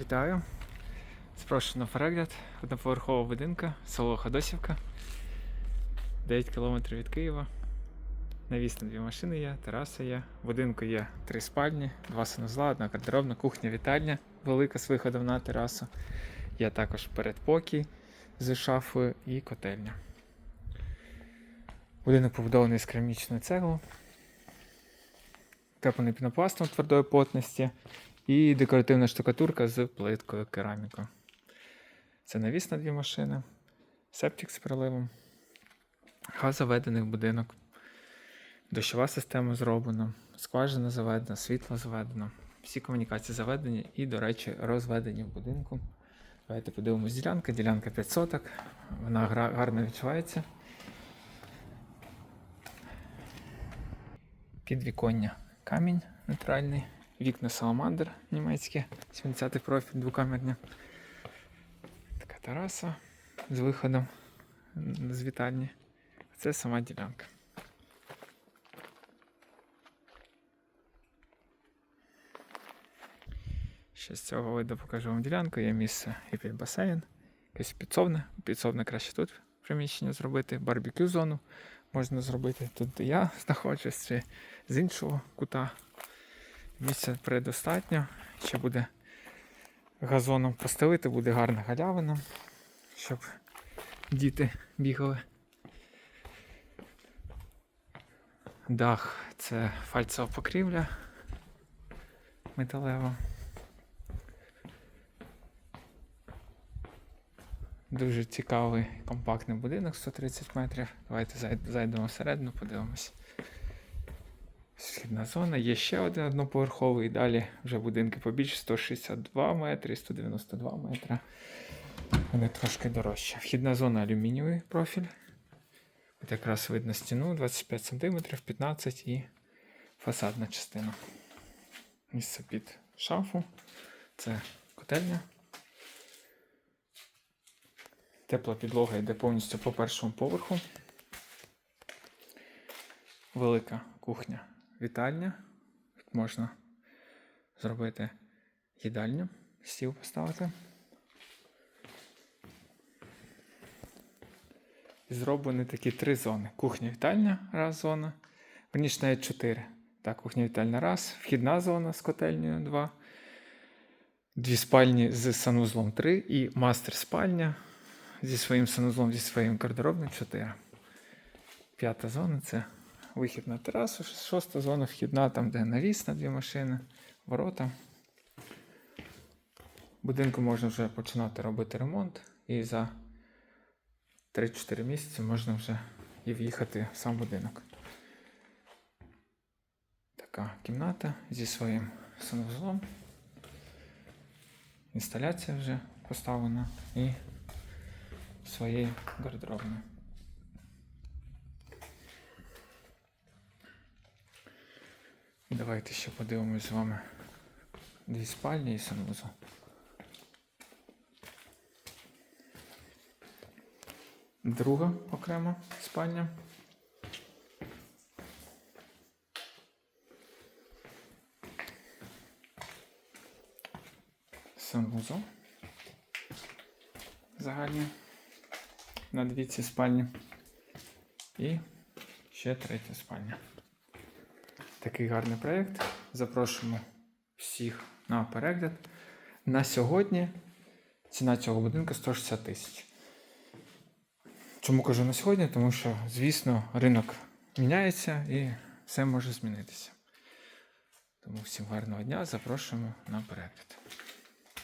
Вітаю. Запрошую на перегляд одноповерхового будинка, село Ходосівка. 9 кілометрів від Києва. Навісно дві машини є, тераса є. В будинку є три спальні, два санузла, одна гардеробна, кухня, вітальня велика з виходом на терасу. Є також передпокій з шафою і котельня. Будинок побудований з керамічної цегли, теплений пінопластом твердої плотності і декоративна штукатурка з плиткою кераміку. Це навіс на дві машини, септик з приливом, газ заведений в будинок, дощова система зроблена, скважина заведена, світло заведено, всі комунікації заведені і, до речі, розведені в будинку. Давайте подивимось ділянка. Ділянка 5 соток, вона гарно відчувається. Підвіконня камінь нейтральний, вікна саламандр німецькі, 70 профіль двокамерні. Така тераса з виходом з вітальні. Це сама ділянка. Ще з цього виду покажу вам ділянку. Є місце і під басейн, якесь підсобне. Підсобне краще тут приміщення зробити, барбекю зону можна зробити тут, де я знаходжусь, чи з іншого кута. Місця предостатньо. Ще буде газоном постелити, буде гарна галявина, щоб діти бігали. Дах це фальцева покрівля металева. Дуже цікавий компактний будинок 130 метрів. Давайте зайдемо всередину, подивимось. Східна зона. Є ще один одноповерховий. Далі вже будинки побільше 162 метри, 192 метри. Вони трошки дорожчі. Вхідна зона алюмінієвий профіль. От якраз видно стіну 25 см, 15 і фасадна частина. Місце під шафу. Це котельня. Тепла підлога йде повністю по першому поверху. Велика кухня вітальня. Можна зробити їдальню, стіл поставити. І зроблені такі три зони. Кухня-вітальня, раз зона. Верніше навіть чотири. Так, кухня-вітальня раз, вхідна зона з котельнею два. Дві спальні з санузлом 3 і мастер спальня зі своїм санузлом, зі своїм гардеробним 4. П'ята зона це вихід на терасу. Шоста зона вхідна, там, де навіс на дві машини, ворота. Будинку можна вже починати робити ремонт, і за 3-4 місяці можна вже і в'їхати в сам будинок. Така кімната зі своїм санузлом. Інсталяція вже поставлена і своєї гардеробної. Давайте ще подивимось з вами дві спальні і санвузол. Друга окрема спальня. Санвузол. Загальний на дві ці спальні. І ще третя спальня. Такий гарний проєкт. Запрошуємо всіх на перегляд. На сьогодні ціна цього будинку 160 тисяч. Чому кажу на сьогодні? Тому що, звісно, ринок міняється і все може змінитися. Тому всім гарного дня, запрошуємо на перегляд.